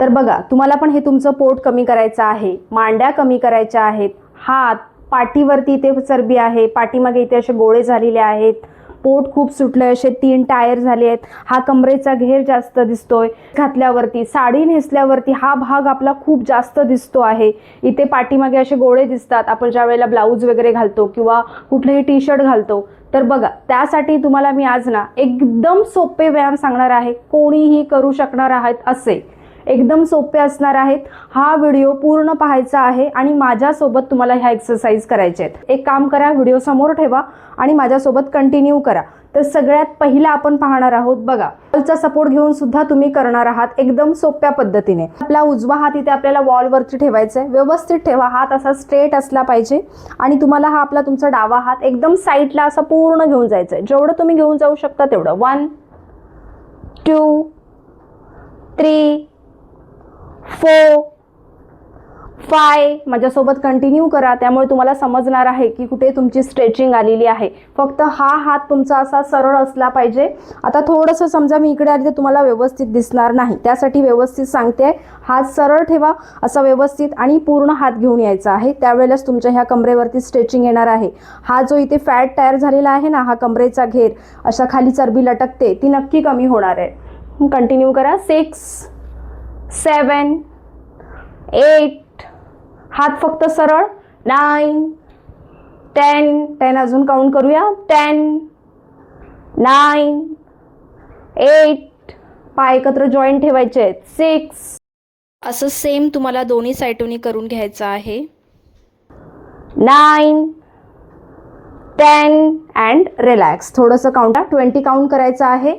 तर बघा तुम्हाला पण हे तुमचं पोट कमी करायचं आहे मांड्या कमी करायच्या आहेत हात पाठीवरती इथे चरबी आहे पाठीमागे इथे असे गोळे झालेले आहेत पोट खूप सुटले असे तीन टायर झाले आहेत हा कमरेचा घेर जास्त दिसतोय घातल्यावरती साडी नेसल्यावरती हा भाग आपला खूप जास्त दिसतो आहे. इथे पाठीमागे असे गोळे दिसतात आपण ज्या वेळेला ब्लाऊज वगैरे घालतो किंवा कुठलेही टी शर्ट घालतो. तर बघा त्यासाठी तुम्हाला मी आज ना एकदम सोपे व्यायाम सांगणार आहे कोणीही करू शकणार आहेत असे. एकदम सोपे असणार आहेत. हा व्हिडिओ पूर्ण पाहायचा आहे आणि माझ्यासोबत तुम्हाला ह्या एक्सरसाइज करायच्या आहेत. एक काम करा व्हिडिओ समोर ठेवा आणि माझ्यासोबत कंटिन्यू करा. तर सगळ्यात पहिला आपण पाहणार आहोत बघा. वॉलचा सपोर्ट घेऊन सुद्धा तुम्ही करणार आहात एकदम सोप्या पद्धतीने. आपला उजवा हात इथे आपल्याला वॉलवरती ठेवायचा आहे व्यवस्थित ठेवा हात असा स्ट्रेट असला पाहिजे. आणि तुम्हाला हा आपला तुमचा डावा हात एकदम साईडला असा पूर्ण घेऊन जायचा आहे जेवढं तुम्ही घेऊन जाऊ शकता तेवढं. One two three four five माझ्यासोबत कंटिन्यू करा. त्यामुळे तुम्हाला समजणार आहे की कुठे तुमची स्ट्रेचिंग आलेली आहे. फक्त हा हात तुमचा असा सरळ असला पाहिजे. आता थोडंसं समजा मी इकडे आली तर तुम्हाला व्यवस्थित दिसणार नाही. त्यासाठी व्यवस्थित सांगते. हात सरळ ठेवा असा व्यवस्थित आणि पूर्ण हात घेऊन यायचा आहे. त्यावेळेलाच तुमच्या ह्या कमरेवरती स्ट्रेचिंग येणार आहे. हा जो इथे फॅट तयार झालेला आहे ना हा कमरेचा घेर अशा खाली चरबी लटकते ती नक्की कमी होणार आहे. कंटिन्यू करा. सिक्स सेवन एट हात फक्त सरळ. नाईन टेन टेन अजून काउंट करूया. टेन नाईन एट पाय एकत्र जॉईंट ठेवायचे. आहेत सिक्स. असं सेम तुम्हाला दोन्ही साईडूनी करून घ्यायचं आहे. नाईन टेन अँड रिलॅक्स थोडंसं काउंट ट्वेंटी काउंट करायचं आहे.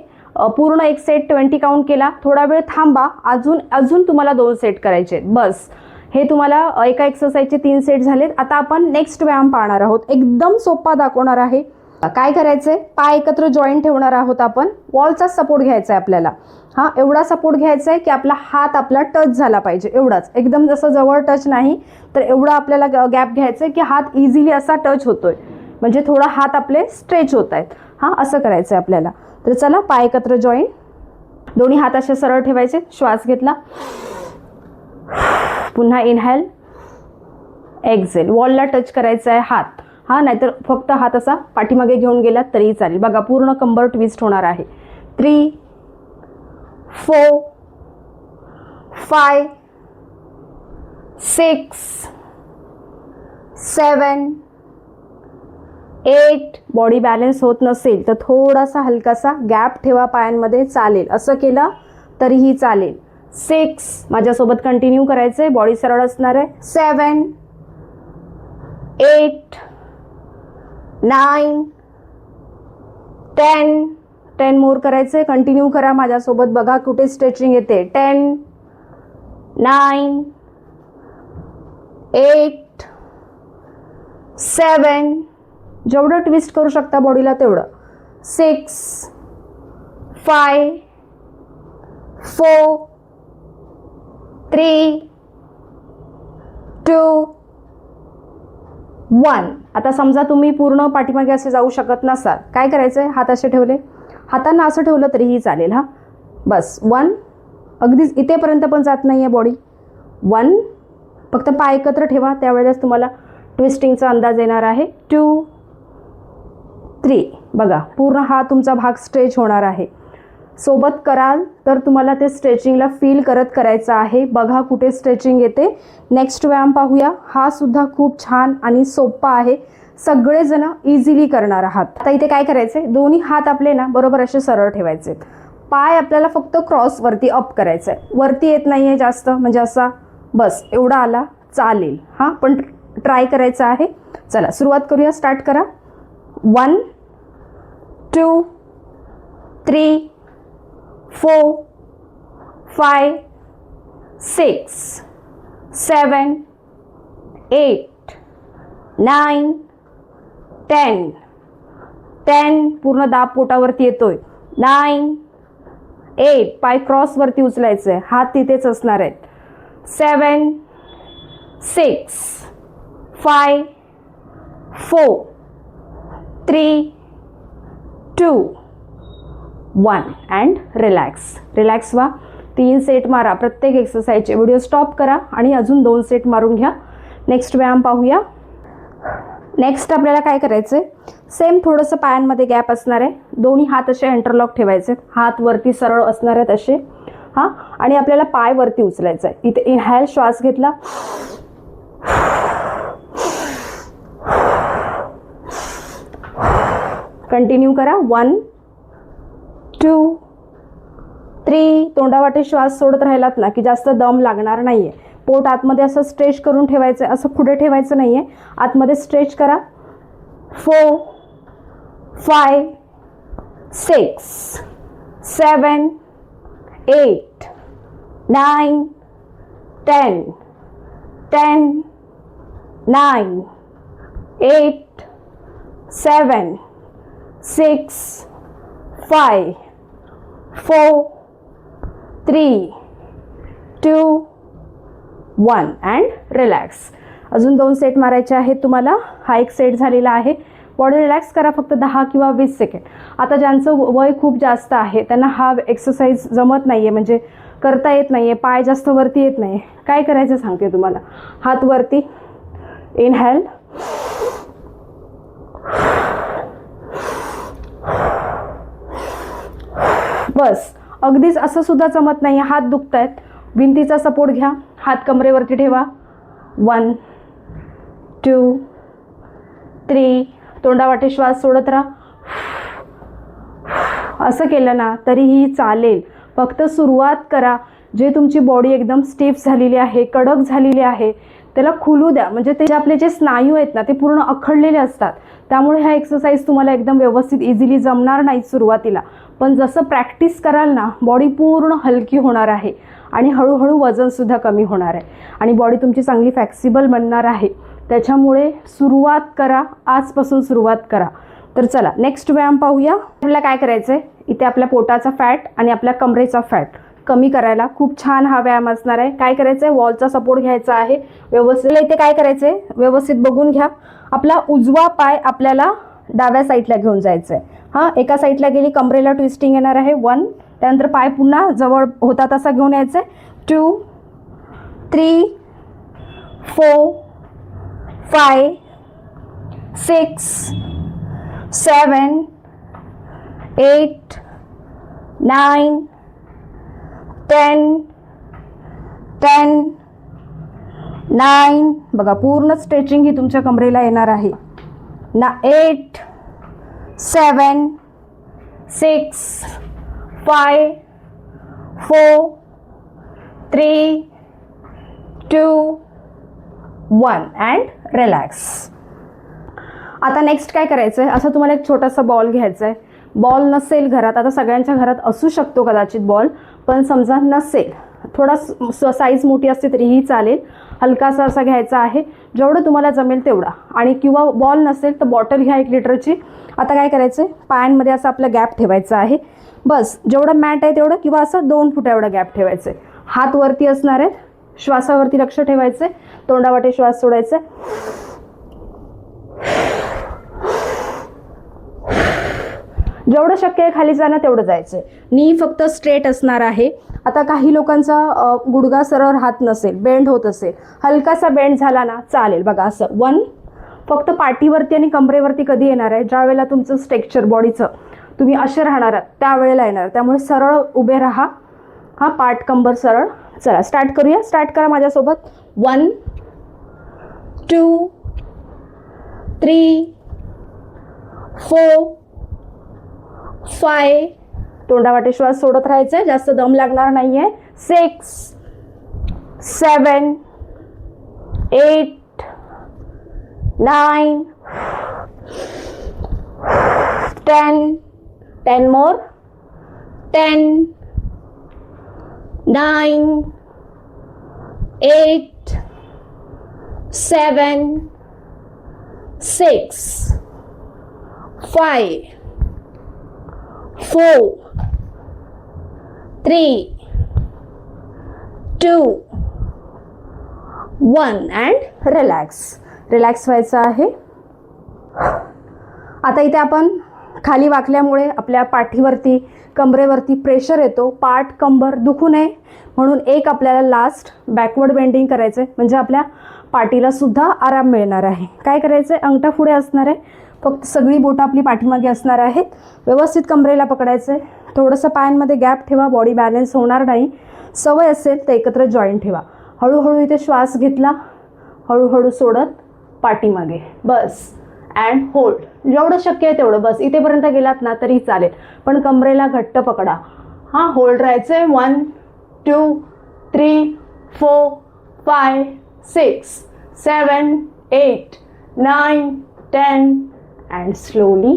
पूर्ण एक सेट ट्वेंटी काउंट केला. थोडा वेळ थांबा. अजून अजून तुम्हाला दोन सेट करायचे आहेत. बस. हे तुम्हाला एका एक्सरसाइजचे तीन सेट झालेत. आता आपण नेक्स्ट व्यायाम पाहणार आहोत. एकदम सोपा दाखवणार आहे. काय करायचंय? पाय एकत्र जॉईंट ठेवणार आहोत आपण. वॉलचा सपोर्ट घ्यायचा आहे आपल्याला. हा एवढा सपोर्ट घ्यायचा आहे की आपला हात आपला टच झाला पाहिजे. एवढाच. एकदम जसं जवळ टच नाही तर एवढा आपल्याला गॅप घ्यायचा आहे की हात इझिली असा टच होतोय. म्हणजे थोडा हात आपले स्ट्रेच होत आहेत हां असं करायचं आहे आपल्याला. तर चला पाय एकत्र जॉईन दोन्ही हात असे सरळ ठेवायचे. श्वास घेतला. पुन्हा इनहेल एक्झेल वॉलला टच करायचा आहे हात. हा नाहीतर फक्त हात असा पाठीमागे घेऊन गेलात तरीही चालेल. बघा पूर्ण कंबर ट्विस्ट होणार आहे. Three four five six seven eight body balance होत नसेल तर थोडासा हलकासा गॅप ठेवा पायांमध्ये चालेल. असं केलं तरीही चालेल. सिक्स माझ्यासोबत कंटिन्यू करायचं आहे बॉडी सरळ असणार आहे. Seven eight nine ten ten more करायचं आहे कंटिन्यू करा माझ्यासोबत. बघा कुठे स्ट्रेचिंग येते. टेन नाईन एट सेवन जेवढं ट्विस्ट करू शकता बॉडीला तेवढं. Six five four three two one आता समजा तुम्ही पूर्ण पाठीमागे असे जाऊ शकत नसाल. काय करायचं आहे हात असे ठेवले. हातांना असं ठेवलं तरीही चालेल हां. बस वन अगदीच इथेपर्यंत पण जात नाही आहे बॉडी वन फक्त पाय एकत्र ठेवा. त्यावेळेस तुम्हाला ट्विस्टिंगचा अंदाज येणार आहे. टू थ्री बघा पूर्ण हा तुमचा भाग स्ट्रेच होणार आहे. सोबत कराल तर तुम्हाला ते स्ट्रेचिंगला फील करत करायचं आहे. बघा कुठे स्ट्रेचिंग येते. नेक्स्ट व्यायाम पाहूया. हा सुद्धा खूप छान आणि सोपा आहे. सगळेजण इझिली करणार आहात. आता इथे काय करायचे दोन्ही हात आपले ना बरोबर असे सरळ ठेवायचे. पाय आपल्याला फक्त क्रॉसवरती अप करायचं आहे वरती येत नाही आहे जास्त म्हणजे असा बस एवढा आला चालेल. हां पण ट्राय करायचं आहे. चला सुरुवात करूया स्टार्ट करा. One two three four five six seven eight nine ten. Ten पूर्ण दाब पोटावरती येतोय. Nine eight. पाय क्रॉसवरती उचलायचं आहे हात तिथेच असणार आहेत. Seven six five four three two one and relax relax व्हा. तीन सेट मारा. प्रत्येक एक्सरसाइजचे व्हिडिओ स्टॉप करा आणि अजून दोन सेट मारून घ्या. नेक्स्ट व्यायाम पाहूया. नेक्स्ट आपल्याला काय करायचं आहे सेम थोडंसं पायांमध्ये गॅप असणार आहे. दोन्ही हात असे एंटरलॉक ठेवायचे. हात वरती सरळ असणार आहेत असे. हां? आणि आपल्याला पाय वरती उचलायचं आहे इथे इनहॅल श्वास घेतला. कंटिन्यू करा. वन टू थ्री तोंडावाटे श्वास सोडत राहिलात ना की जास्त दम लागणार नाही आहे पोट आतमध्ये असं स्ट्रेच करून ठेवायचं आहे असं पुढे ठेवायचं नाही आहे आतमध्ये स्ट्रेच करा. Four five six seven eight nine ten ten nine eight seven six five four three two, one. And relax अजून दोन सेट मारायचे आहेत तुम्हाला. हा एक सेट झालेला आहे. बॉडी रिलॅक्स करा फक्त दहा किंवा वीस सेकंड आता ज्यांचं वय खूप जास्त आहे त्यांना हा एक्सरसाइज जमत नाही आहे म्हणजे करता येत नाही आहे पाय जास्त वरती येत नाही काय करायचं सांगते तुम्हाला? हात वरती. इनहॅल बस. अगदीच असं सुद्धा जमत नाही. हात दुखत आहेत भिंतीचा सपोर्ट घ्या. हात कमरेवरती ठेवा. वन टू थ्री तोंडावाटे श्वास सोडत राहा. असं केलं ना तरीही चालेल. फक्त सुरुवात करा. जे तुमची बॉडी एकदम स्टिफ झालेली आहे कडक झालेली आहे त्याला खुलू द्या. म्हणजे ते जे आपले जे स्नायू आहेत ना ते पूर्ण अखडलेले असतात. त्यामुळे ह्या एक्सरसाइज तुम्हाला एकदम व्यवस्थित इझिली जमणार नाही सुरुवातीला. पण जसं प्रॅक्टिस कराल ना बॉडी पूर्ण हलकी होणार आहे. आणि हळूहळू वजनसुद्धा कमी होणार आहे. आणि बॉडी तुमची चांगली फ्लेक्सिबल बनणार आहे. त्याच्यामुळे सुरुवात करा आजपासून सुरुवात करा. तर चला नेक्स्ट व्यायाम पाहूया. आपल्याला काय करायचं आहे इथे आपल्या पोटाचा फॅट आणि आपल्या कमरेचा फॅट कमी करायला. खूप छान हा व्यायाम असणार आहे. काय करायचं आहे वॉलचा सपोर्ट घ्यायचा आहे. व्यवस्थित इथे काय करायचं आहे व्यवस्थित बघून घ्या. आपला उजवा पाय आपल्याला डाव्या साईडला घेऊन जायचं आहे हां एका साईडला गेली कमरेला ट्विस्टिंग येणार आहे. वन त्यानंतर पाय पुन्हा जवळ होता तसा घेऊन यायचं आहे two three four five six seven eight nine ten ten nine बघा पूर्ण स्ट्रेचिंग ही तुमच्या कमरेला येणार आहे. Nine eight seven six five four three two one and relax आता नेक्स्ट काय करायचं आहे असं तुम्हाला एक छोटासा बॉल घ्यायचा आहे बॉल नसेल घरात आता सगळ्यांच्या घरात असू शकतो कदाचित बॉल पण समजा नसेल थोडा साईज मोठी असते तरीही चालेल. हलकासा असा घ्यायचा आहे जेवढं तुम्हाला जमेल तेवढा. आणि किंवा बॉल नसेल तर बॉटल घ्या एक लिटरची. आता काय करायचं आहे पायांमध्ये असं आपलं गॅप ठेवायचा आहे. बस जेवढं मॅट आहे तेवढं किंवा असं दोन फुटा एवढं गॅप ठेवायचं आहे हात वरती असणार आहेत श्वासावरती लक्ष ठेवायचं आहे तोंडावाटे श्वास सोडायचा आहे जेवढं शक्य आहे खाली जाणं तेवढं जायचं नी फक्त स्ट्रेट असणार आहे. आता काही लोकांचा गुडगा गुडघा सरळ राहत नसेल बेंड होत असेल. हलकासा बेंड झाला ना चालेल. बघा असं वन फक्त पाठीवरती आणि कमरेवरती कधी येणार आहे? ज्या वेळेला तुमचं स्ट्रेक्चर बॉडीचं तुम्ही असे राहणार आहात त्यावेळेला येणार त्यामुळे सरळ उभे राहा. हा पाठ कंबर सरळ. चला स्टार्ट करूया. स्टार्ट करा माझ्यासोबत. One two three four five. तोंडावाटे श्वास सोडत राहायचे जास्त दम लागणार आहे six seven eight nine ten ten more ten nine eight seven six five. Four, three, two, one and relax. Relax व्हायचं आहे. आता इथे आपण खाली वाकल्यामुळे आपल्या पाठीवरती कमरेवरती प्रेशर येतो. पाठ कंबर दुखू नये. म्हणून एक आपल्याला लास्ट बॅकवर्ड बेंडिंग करायचं आहे म्हणजे आपल्या पाठीलासुद्धा आराम मिळणार आहे. काय करायचं आहे अंगठा पुढे असणार आहे. फक्त सगळी बोटं आपली पाठीमागे असणार आहेत. व्यवस्थित कमरेला पकडायचं आहे थोडंसं पायांमध्ये गॅप ठेवा बॉडी बॅलन्स होणार नाही. सवय असेल तर एकत्र जॉईंट ठेवा. हळूहळू इथे श्वास घेतला हळूहळू सोडत पाठीमागे. बस. अँड होल्ड जेवढं शक्य आहे तेवढं. बस. इथेपर्यंत गेलात ना तरी चालेल. पण कमरेला घट्ट पकडा. हां होल्ड राहायचं आहे one two three four five six seven eight nine ten and slowly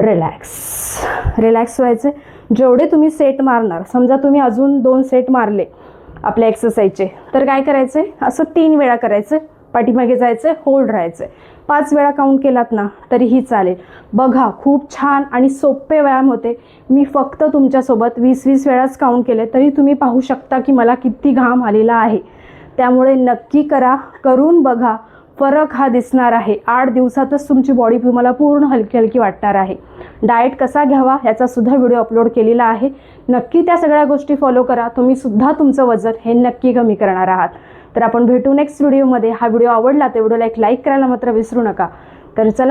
relax relax व्हायचे. जेवढे तुम्ही सेट मारणार समजा तुम्ही अजून दोन सेट मारले आपल्या एक्सरसाइजचे तर काय करायचं? असं तीन वेळा करायचं पाठीमागे जायचं होल्ड राहायचं. पाच वेळा काउंट केलात ना तरीही चालेल. बघा खूप छान आणि सोपे व्यायाम होते. मी फक्त तुमच्यासोबत वीस वीस वेळाच काउंट केले तरी तुम्ही पाहू शकता की मला किती घाम आलेला आहे. त्यामुळे नक्की करा करून बघा. फरक हा दिसणार आहे. आठ दिवसातच तुमची बॉडी तुम्हाला पूर्ण हलकी हलकी वाटणार आहे. डाएट कसा घ्यावा याचा सुद्धा व्हिडिओ अपलोड केलेला आहे. नक्की त्या सगळ्या गोष्टी फॉलो करा. तुम्ही सुद्धा तुमचं वजन हे नक्की कमी करणार आहात. तर आपण भेटू नेक्स्ट व्हिडिओमध्ये हा व्हिडिओ आवडला तर व्हिडिओला एक लाईक करायला मात्र विसरू नका. तर चला